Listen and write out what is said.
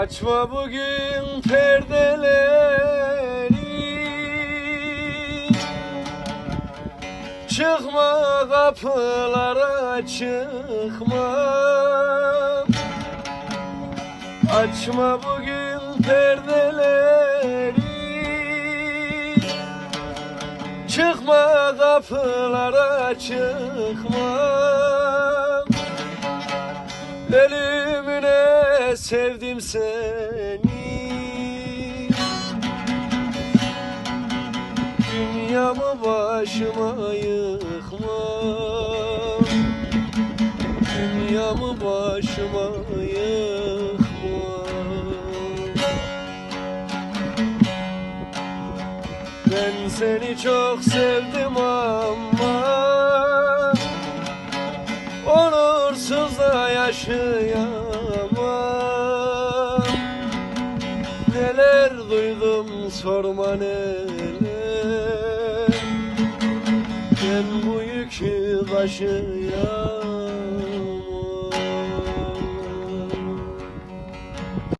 Açma bugün perdeleri. Çıkma kapılara çıkma. Açma bugün perdeleri. Çıkma kapılara çıkma. Ölümüne sevdim seni. Dünyamı başıma yıkma. Dünyamı başıma yıkma. Ben seni çok sevdim ama Onursuz da yaşayamam duydum sorma neler Ben bu yükü taşıyamam